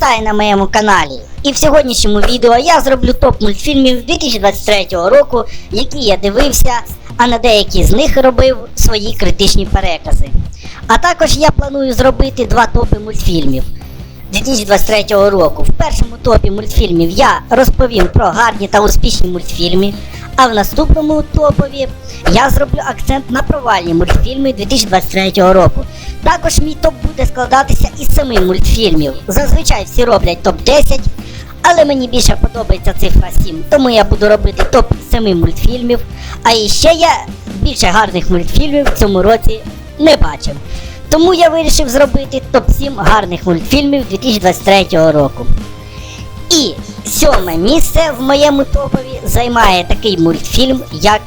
Вітаю на моєму каналі. І в сьогоднішньому відео я зроблю топ мультфільмів 2023 року, які я дивився, а на деякі з них робив свої критичні перекази. А також я планую зробити два топи мультфільмів 2023 року. В першому топі мультфільмів я розповім про гарні та успішні мультфільми, а в наступному топові я зроблю акцент на провальні мультфільми 2023 року. Також мій топ буде складатися із семи мультфільмів. Зазвичай всі роблять топ-10, але мені більше подобається цифра 7, тому я буду робити топ 7 мультфільмів. А іще я більше гарних мультфільмів в цьому році не бачив. Тому я вирішив зробити топ-7 гарних мультфільмів 2023 року. І сьоме місце в моєму топові займає такий мультфільм, як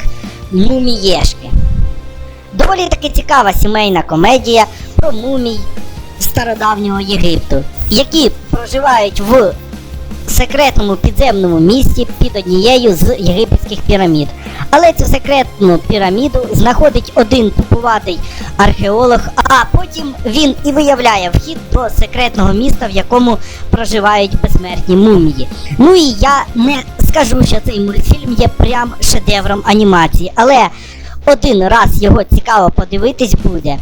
Мумієшки. Доволі таки цікава сімейна комедія про мумій стародавнього Єгипту, які проживають в секретному підземному місті під однією з єгипетських пірамід. Але цю секретну піраміду знаходить один тупуватий археолог, а потім він і виявляє вхід до секретного міста, в якому проживають безсмертні мумії. Ну і я не скажу, що цей мультфільм є прям шедевром анімації, але один раз його цікаво подивитись буде.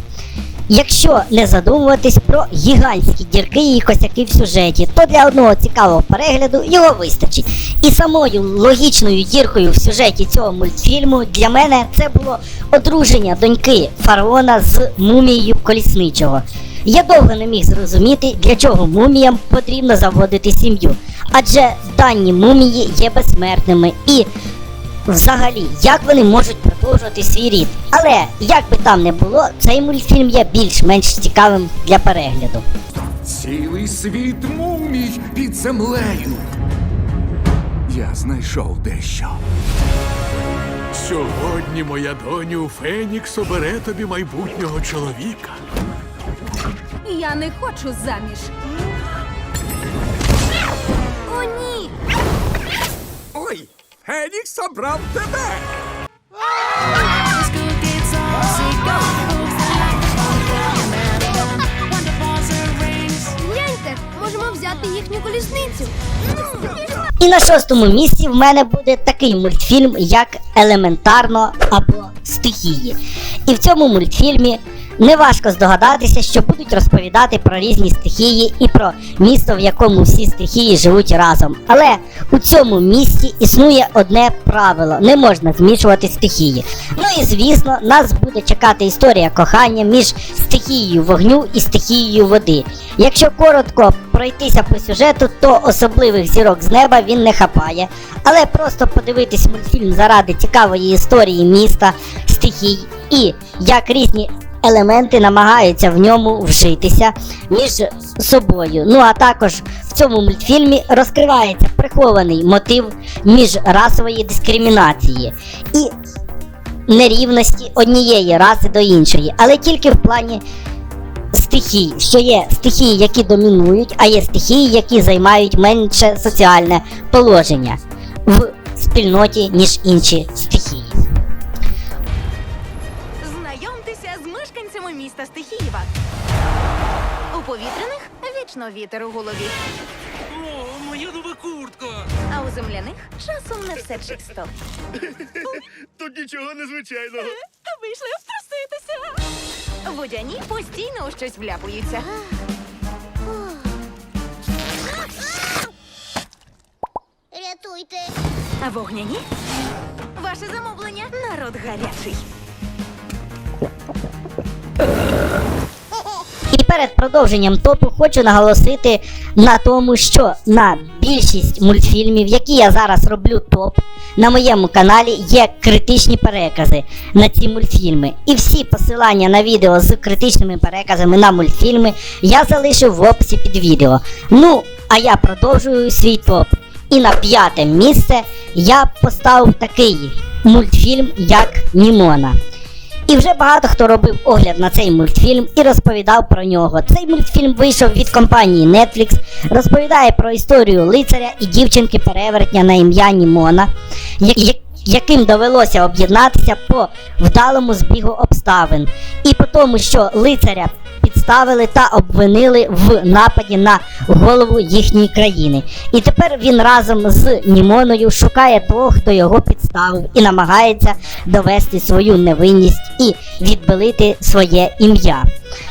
Якщо не задумуватись про гігантські дірки і косяки в сюжеті, то для одного цікавого перегляду його вистачить. І самою логічною діркою в сюжеті цього мультфільму для мене це було одруження доньки фараона з мумією колісничого. Я довго не міг зрозуміти, для чого муміям потрібно заводити сім'ю, адже дані мумії є безсмертними і Взагалі, як вони можуть продовжувати свій рід. Але як би там не було, цей мультфільм є більш-менш цікавим для перегляду. Цілий світ мумій під землею. Я знайшов дещо. Сьогодні моя доню Фенікс обере тобі майбутнього чоловіка. Я не хочу заміж. Фенікс обрав тебе. Гляньте, можемо взяти їхню колісницю. І на шостому місці в мене буде такий мультфільм, як Елементарно або Стихії. І в цьому мультфільмі неважко здогадатися, що будуть розповідати про різні стихії і про місто, в якому всі стихії живуть разом. Але у цьому місті існує одне правило: не можна змішувати стихії. Ну і звісно, нас буде чекати історія кохання між стихією вогню і стихією води. Якщо коротко пройтися по сюжету, то особливих зірок з неба він не хапає. Але просто подивитись мультфільм заради цікавої історії міста, стихій і як різні елементи намагаються в ньому вжитися між собою. Ну а також в цьому мультфільмі розкривається прихований мотив міжрасової дискримінації і нерівності однієї раси до іншої, але тільки в плані стихій, що є стихії, які домінують, а є стихії, які займають менше соціальне положення в спільноті, ніж інші стихії. Вічно вітер у голові. О, моя нова куртка! А у земляних часом не все чисто. Тут нічого незвичайного. Вийшли втруситися. Водяні постійно у щось вляпуються. Рятуйте. А вогняні? Ваше замовлення народ гарячий. Перед продовженням топу хочу наголосити на тому, що на більшість мультфільмів, які я зараз роблю топ, на моєму каналі є критичні перекази на ці мультфільми. І всі посилання на відео з критичними переказами на мультфільми я залишив в описі під відео. Ну, а я продовжую свій топ. І на п'яте місце я поставив такий мультфільм, як Німона. І вже багато хто робив огляд на цей мультфільм і розповідав про нього. Цей мультфільм вийшов від компанії Netflix, розповідає про історію лицаря і дівчинки перевертня на ім'я Німона, яким довелося об'єднатися по вдалому збігу обставин. І по тому, що лицаря підставили та обвинили в нападі на голову їхньої країни. І тепер він разом з Німоною шукає того, хто його підставив, і намагається довести свою невинність і відбелити своє ім'я.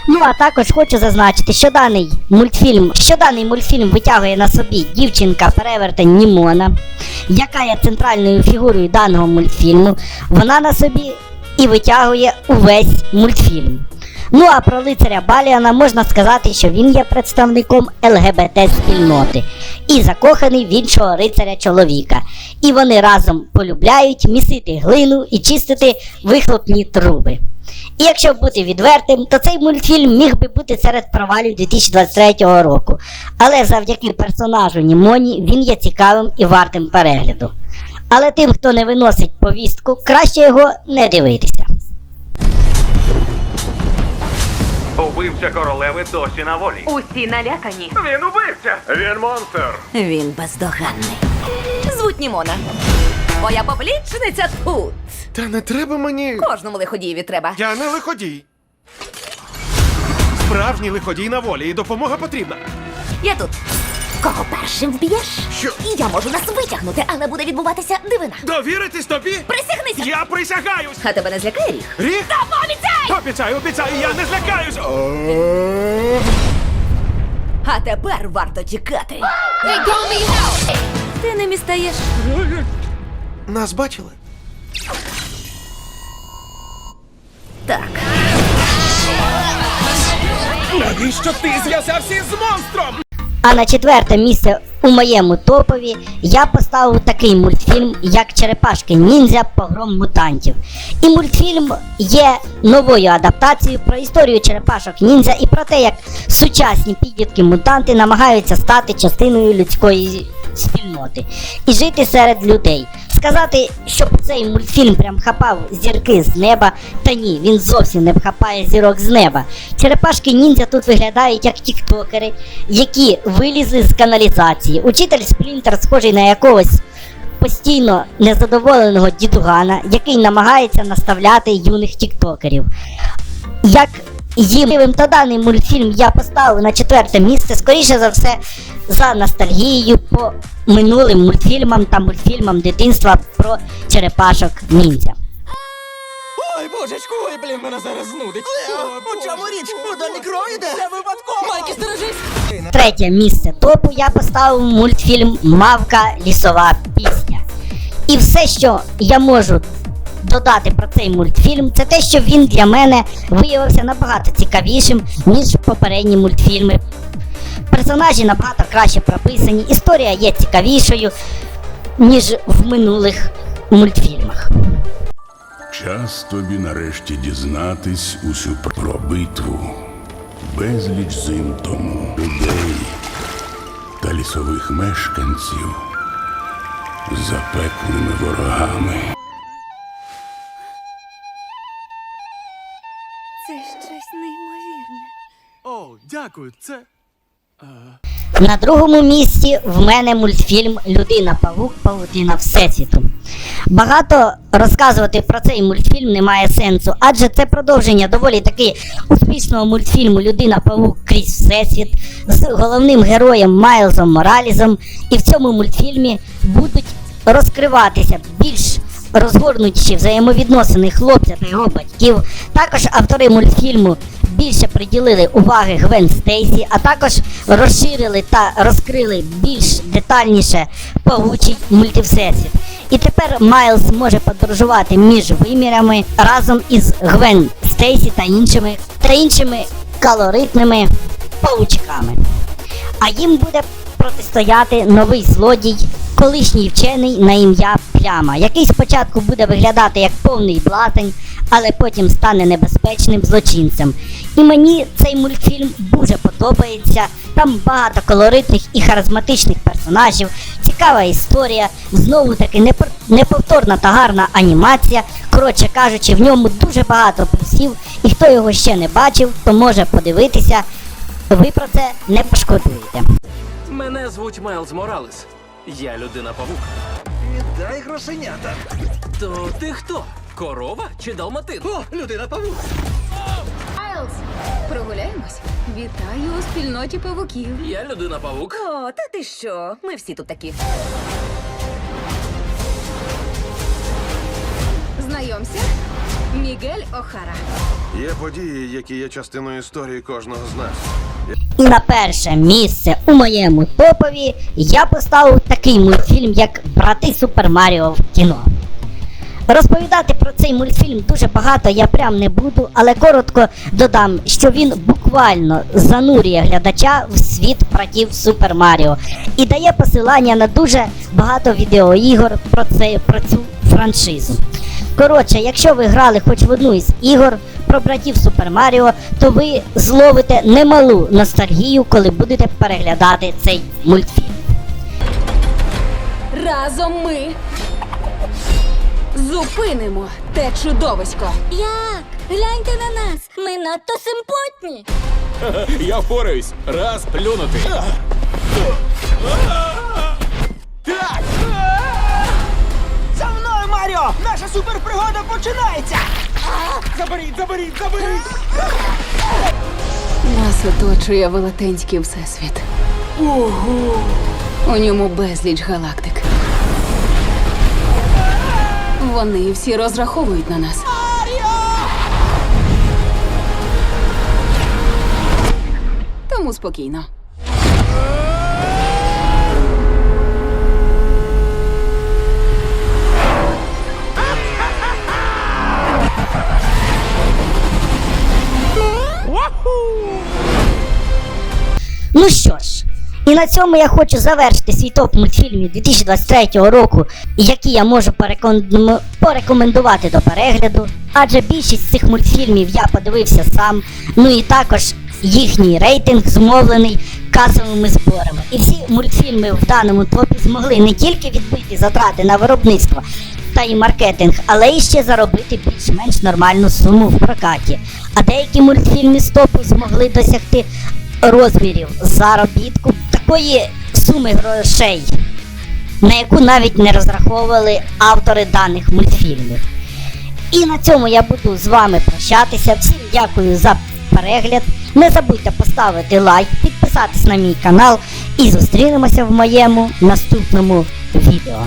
Ну а також хочу зазначити, що даний мультфільм, що даний мультфільм витягує на собі дівчинка перевертень Німона, яка є центральною фігурою даного мультфільму. Вона на собі і витягує увесь мультфільм. Ну а про лицаря Баліана можна сказати, що він є представником ЛГБТ спільноти і закоханий в іншого рицаря чоловіка. І вони разом полюбляють місити глину і чистити вихлопні труби. І якщо бути відвертим, то цей мультфільм міг би бути серед провалів 2023 року. Але завдяки персонажу Німоні він є цікавим і вартим перегляду. Але тим, хто не виносить повістку, краще його не дивитися. Убивця королеви досі на волі. Усі налякані. Він убивця! Він монстр! Він бездоганний. Звуть Німона. Моя поплічниця тут. Та не треба мені. Кожному лиходієві треба. Я не лиходій. Справжній лиходій на волі і допомога потрібна. Я тут. Кого першим вб'єш? Що? І я можу нас витягнути, але буде відбуватися дивина. Довіритись тобі? Присягнися! Я присягаюсь! А тебе не злякає ріг? Рік? Та пообіцяй! Обіцяю, обіцяю, я не злякаюсь! А тепер варто тікати. Ти не містаєш. Нас бачили? Так. Навіщо ти зв'язався з монстром? А на четверте місце у моєму топові я поставив такий мультфільм, як Черепашки Ніндзя Погром мутантів. І мультфільм є новою адаптацією про історію черепашок ніндзя і про те, як сучасні підлітки мутанти намагаються стати частиною людської спільноти і жити серед людей. Сказати, щоб цей мультфільм прям хапав зірки з неба, та ні, він зовсім не хапає зірок з неба. Черепашки ніндзя тут виглядають як тіктокери, які вилізли з каналізації. Учитель Сплінтер схожий на якогось постійно незадоволеного дідугана, який намагається наставляти юних тіктокерів. Як їм то даний мультфільм я поставив на четверте місце, скоріше за все, за ностальгією по минулим мультфільмам та мультфільмам дитинства про черепашок ніндзя. Ой, божечку, ой, блін, мене зараз знудить. У чому річ? Куди не кроїде? Це випадково. Майки, стережись. Третє місце топу я поставив мультфільм Мавка лісова пісня. І все, що я можу додати про цей мультфільм, це те, що він для мене виявився набагато цікавішим, ніж попередні мультфільми. Персонажі набагато краще прописані, історія є цікавішою, ніж в минулих мультфільмах. Час тобі нарешті дізнатись усю про битву. Безліч зим тому людей та лісових мешканців запеклими ворогами. Дякую, це. На другому місці в мене мультфільм Людина Павук Павутина Всесвіту. Багато розказувати про цей мультфільм немає сенсу, адже це продовження доволі таки успішного мультфільму Людина Павук крізь Всесвіт з головним героєм Майлзом Моралізом. І в цьому мультфільмі будуть розкриватися більш розгорнуті взаємовідносини хлопця та його батьків. Також автори мультфільму більше приділили уваги Гвен Стейсі, а також розширили та розкрили більш детальніше павучий мультивсесвіт. І тепер Майлз може подорожувати між вимірами разом із Гвен Стейсі та іншими та іншими калоритними павучками. А їм буде протистояти новий злодій, колишній вчений на ім'я Пляма, який спочатку буде виглядати як повний блазень, але потім стане небезпечним злочинцем. І мені цей мультфільм дуже подобається. Там багато колоритних і харизматичних персонажів, цікава історія, знову таки неповторна та гарна анімація. Коротше кажучи, в ньому дуже багато плюсів, і хто його ще не бачив, то може подивитися. Ви про це не пошкодуєте. Мене звуть Майлз Моралес. Я людина павук. Віддай грошенята. То ти хто? Корова чи далматин? О, людина павук. Тейлз, прогуляємось. Вітаю у спільноті павуків. Я людина павук. О, та ти що? Ми всі тут такі. Знайомся, Мігель Охара. Є події, які є частиною історії кожного з нас. І на перше місце у моєму топові я поставив такий мультфільм, як Брати Супер Маріо в кіно. Розповідати про цей мультфільм дуже багато я прям не буду, але коротко додам, що він буквально занурює глядача в світ братів Супер Маріо і дає посилання на дуже багато відеоігор про, про цю франшизу. Коротше, якщо ви грали хоч в одну із ігор про братів Супер Маріо, то ви зловите немалу ностальгію, коли будете переглядати цей мультфільм. Разом ми зупинимо те чудовисько. Як? Гляньте на нас! Ми надто симпотні! Я впораюсь. Раз плюнути. Так! За мною, Маріо! Наша суперпригода починається! Заберіть, заберіть, заберіть! Нас оточує велетенський всесвіт. Ого! У ньому безліч галактик. Вони всі розраховують на нас. Тому спокійно. Ну що і на цьому я хочу завершити свій топ мультфільмів 2023 року, які я можу пореком- порекомендувати до перегляду, адже більшість цих мультфільмів я подивився сам, ну і також їхній рейтинг змовлений касовими зборами. І всі мультфільми в даному топі змогли не тільки відбити затрати на виробництво та і маркетинг, але і ще заробити більш-менш нормальну суму в прокаті. А деякі мультфільми з топу змогли досягти розмірів заробітку такої суми грошей, на яку навіть не розраховували автори даних мультфільмів. І на цьому я буду з вами прощатися. Всім дякую за перегляд. Не забудьте поставити лайк, підписатись на мій канал і зустрінемося в моєму наступному відео.